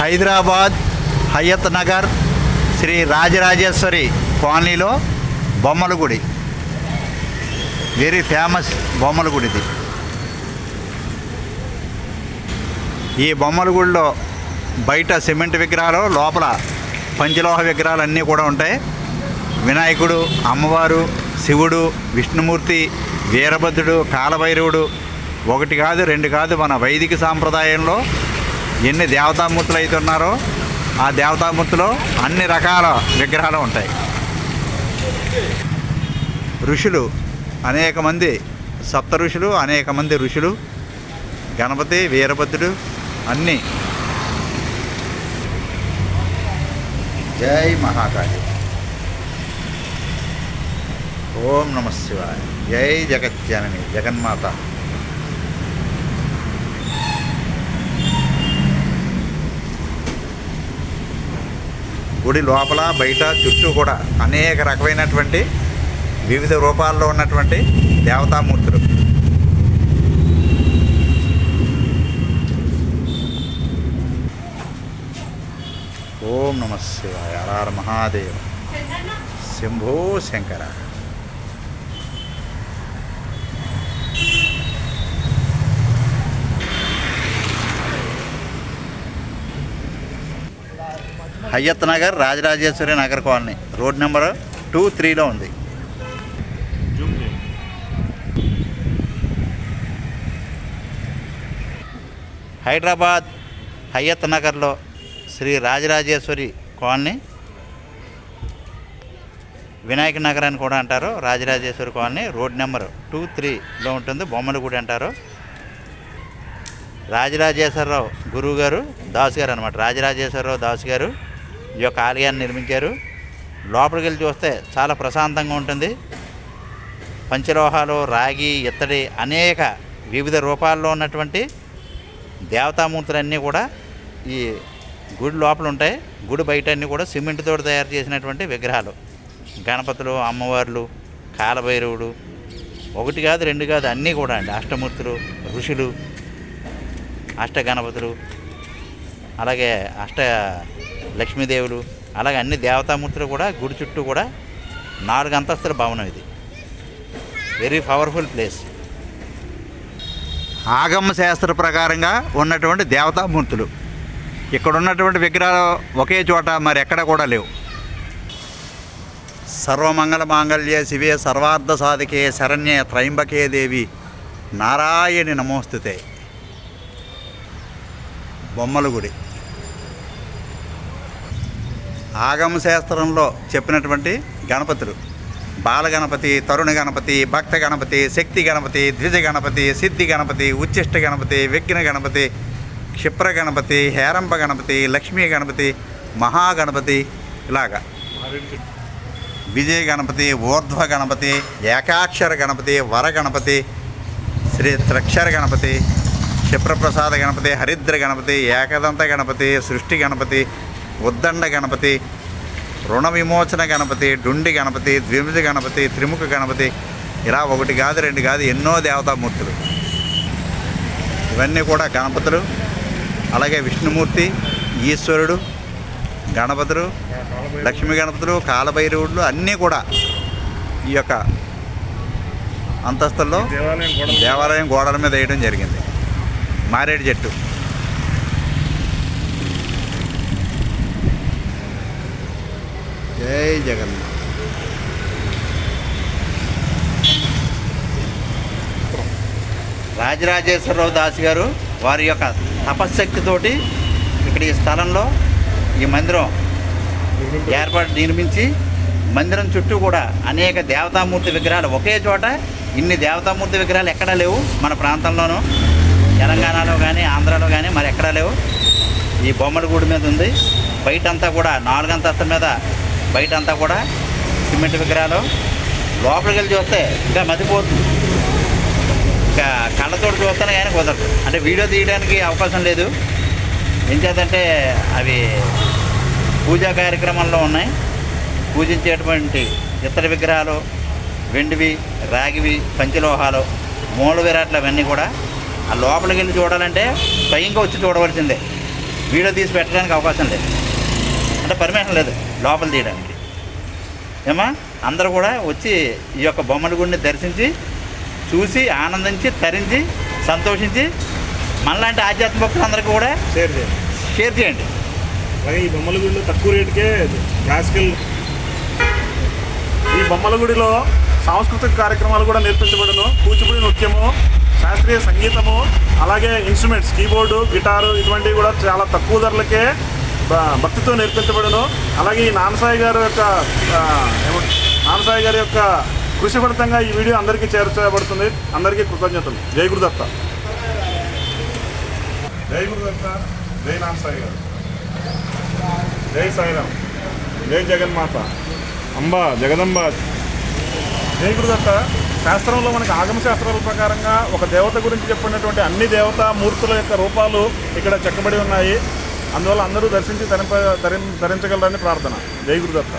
హైదరాబాద్ హయత్ నగర్ శ్రీ రాజరాజేశ్వరి కాలనీలో బొమ్మల గుడి. వెరీ ఫేమస్ బొమ్మల గుడిది. ఈ బొమ్మల గుడిలో బయట సిమెంట్ విగ్రహాలు లోపల పంచలోహ విగ్రహాలు అన్నీ కూడా ఉంటాయి. వినాయకుడు అమ్మవారు శివుడు విష్ణుమూర్తి వీరభద్రుడు కాలభైరవుడు. ఒకటి కాదు రెండు కాదు మన వైదిక సాంప్రదాయంలో ఎన్ని దేవతామూర్తులు అయితే ఉన్నారో ఆ దేవతామూర్తిలో అన్ని రకాల విగ్రహాలు ఉంటాయి. ఋషులు అనేక మంది సప్త ఋషులు అనేక మంది ఋషులు గణపతి వీరభద్రుడు అన్నీ. జై మహాకాళి. ఓం నమ శివాయ. జై జగజ్జనని జగన్మాత. గుడి లోపల బయట చుట్టూ కూడా అనేక రకమైనటువంటి వివిధ రూపాల్లో ఉన్నటువంటి దేవతామూర్తులు. ఓం నమ శివాయ. Mahadeva. Shambho Shankara. Hayathnagar Rajarajeshwari Nagar colony. Road number two త్రీలో ఉంది. హైదరాబాద్ హయ్యత్ నగర్లో శ్రీ రాజరాజేశ్వరి కాలనీ వినాయక నగర్ అని కూడా అంటారు. Rajarajeshwari colony road number two త్రీలో ఉంటుంది. బొమ్మల గుడి అంటారు. రాజరాజేశ్వరరావు గురువు గారు దాసు గారు అనమాట రాజరాజేశ్వరరావు దాసు గారు ఈ యొక్క ఆలయాన్ని నిర్మించారు. లోపలికి వెళ్ళి చూస్తే చాలా ప్రశాంతంగా ఉంటుంది. పంచలోహాలు రాగి ఇత్తడి అనేక వివిధ రూపాల్లో ఉన్నటువంటి దేవతామూర్తులన్నీ కూడా ఈ గుడి లోపల ఉంటాయి. గుడి బయట అన్నీ కూడా సిమెంట్తో తయారు చేసినటువంటి విగ్రహాలు. గణపతులు అమ్మవార్లు కాలభైరవుడు ఒకటి కాదు రెండు కాదు అన్నీ కూడా అండి. అష్టమూర్తులు ఋషులు అష్ట గణపతులు అలాగే అష్ట లక్ష్మీదేవులు అలాగే అన్ని దేవతామూర్తులు కూడా గుడి చుట్టూ కూడా నాలుగు అంతస్తుల భవనం ఇది. వెరీ పవర్ఫుల్ ప్లేస్ ఆగమ శాస్త్ర ప్రకారంగా ఉన్నటువంటి దేవతామూర్తులు. ఇక్కడ ఉన్నటువంటి విగ్రహాలు ఒకే చోట మరి ఎక్కడ కూడా లేవు. సర్వమంగళ మాంగళ్యే శివే సర్వార్థ సాధికే శరణ్యే త్రయంబకే దేవి. నారాయణి నమోస్తుతే. బొమ్మల గుడి. ఆగమ శాస్త్రంలో చెప్పినటువంటి గణపతులు. బాలగణపతి తరుణ గణపతి భక్త గణపతి శక్తి గణపతి ద్విజ గణపతి సిద్ధి గణపతి ఉచ్చిష్ట గణపతి విఘ్న గణపతి క్షిప్ర గణపతి హేరంబ గణపతి లక్ష్మీ గణపతి మహాగణపతి ఇలాగా. విజయ గణపతి ఊర్ధ్వ గణపతి ఏకాక్షర గణపతి వర గణపతి శ్రీ త్రక్షర గణపతి క్షిప్రప్రసాద గణపతి హరిద్ర గణపతి ఏకదంత గణపతి సృష్టి గణపతి ఉద్దండ గణపతి రుణ విమోచన గణపతి డుండి గణపతి ద్విముఖ గణపతి త్రిముఖ గణపతి ఇలా ఒకటి కాదు రెండు కాదు ఎన్నో దేవతామూర్తులు. ఇవన్నీ కూడా గణపతులు అలాగే విష్ణుమూర్తి ఈశ్వరుడు గణపతులు లక్ష్మీ గణపతులు కాలభైరవుడు అన్నీ కూడా ఈ యొక్క అంతస్తుల్లో దేవాలయం గోడలు దేవాలయం గోడల మీద వేయడం జరిగింది. మారేడు చెట్టు. జై జగన్నాథ్ రాజరాజేశ్వరరావు దాస్ గారు వారి యొక్క తపశ్శక్తితోటి ఇక్కడ ఈ స్థలంలో ఈ మందిరం ఏర్పాటు నిర్మించి మందిరం చుట్టూ కూడా అనేక దేవతామూర్తి విగ్రహాలు ఒకే చోట ఇన్ని దేవతామూర్తి విగ్రహాలు ఎక్కడా లేవు మన ప్రాంతంలోనూ. తెలంగాణలో కానీ ఆంధ్రాలో కానీ మరి ఎక్కడా లేవు. ఈ బొమ్మల గుడి మీద ఉంది. బయటంతా కూడా నాలుగంతస్తుల మీద బయట అంతా కూడా సిమెంట్ విగ్రహాలు. లోపలికి వెళ్ళి చూస్తే ఇంకా మతిపోతుంది. ఇంకా కళ్ళతోటి చూస్తేనే కానీ కుదరదు. అంటే వీడియో తీయడానికి అవకాశం లేదు. ఏం చేద్దంటే అవి పూజా కార్యక్రమాల్లో ఉన్నాయి. పూజించేటువంటి ఇతర విగ్రహాలు వెండివి రాగివి పంచలోహాలు మూల విరాట్లు అవన్నీ కూడా ఆ లోపలికి వెళ్ళి చూడాలంటే స్వయంగా వచ్చి చూడవలసిందే. వీడియో తీసి పెట్టడానికి అవకాశం లేదు. అంటే పర్మిషన్ లేదు. లోపల తీయడానికి. ఏమా? అందరూ కూడా వచ్చి ఈ యొక్క బొమ్మల గుడిని దర్శించి చూసి ఆనందించి తరించి సంతోషించి మనలాంటి ఆధ్యాత్మిక భక్తులందరికీ కూడా షేర్ చేయండి. షేర్ చేయండి. అలాగే ఈ బొమ్మల గుడిలో తక్కువ రేటుకే క్లాసికల్ ఈ బొమ్మల గుడిలో సాంస్కృతిక కార్యక్రమాలు కూడా నేర్పించబడును. కూచిపూడి నృత్యము శాస్త్రీయ సంగీతము అలాగే ఇన్స్ట్రుమెంట్స్ కీబోర్డు గిటారు ఇటువంటివి కూడా చాలా తక్కువ ధరలకే భక్తితో నేర్పించబడును. అలాగే ఈ నానసాయి గారి యొక్క ఆ, ఏమ- నానసాయి గారి యొక్క కృషి ఫలితంగా ఈ వీడియో అందరికీ చేర్చబడుతుంది. అందరికీ కృతజ్ఞతలు. జై గురుదత్త. జై గురుదత్త. జై నానసాయి గారు. జై సాయిరామ్. జై జగన్మాత అంబ జగదంబ. జై గురుదత్త. శాస్త్రంలో మనకి ఆగమ శాస్త్రాల ప్రకారంగా ఒక దేవత గురించి చెప్పినటువంటి అన్ని దేవతా మూర్తుల యొక్క రూపాలు ఇక్కడ చెక్కబడి ఉన్నాయి. అందువల్ల అందరూ దర్శించి ధరింప ధరించగలరని ప్రార్థన. జై గురుదత్త.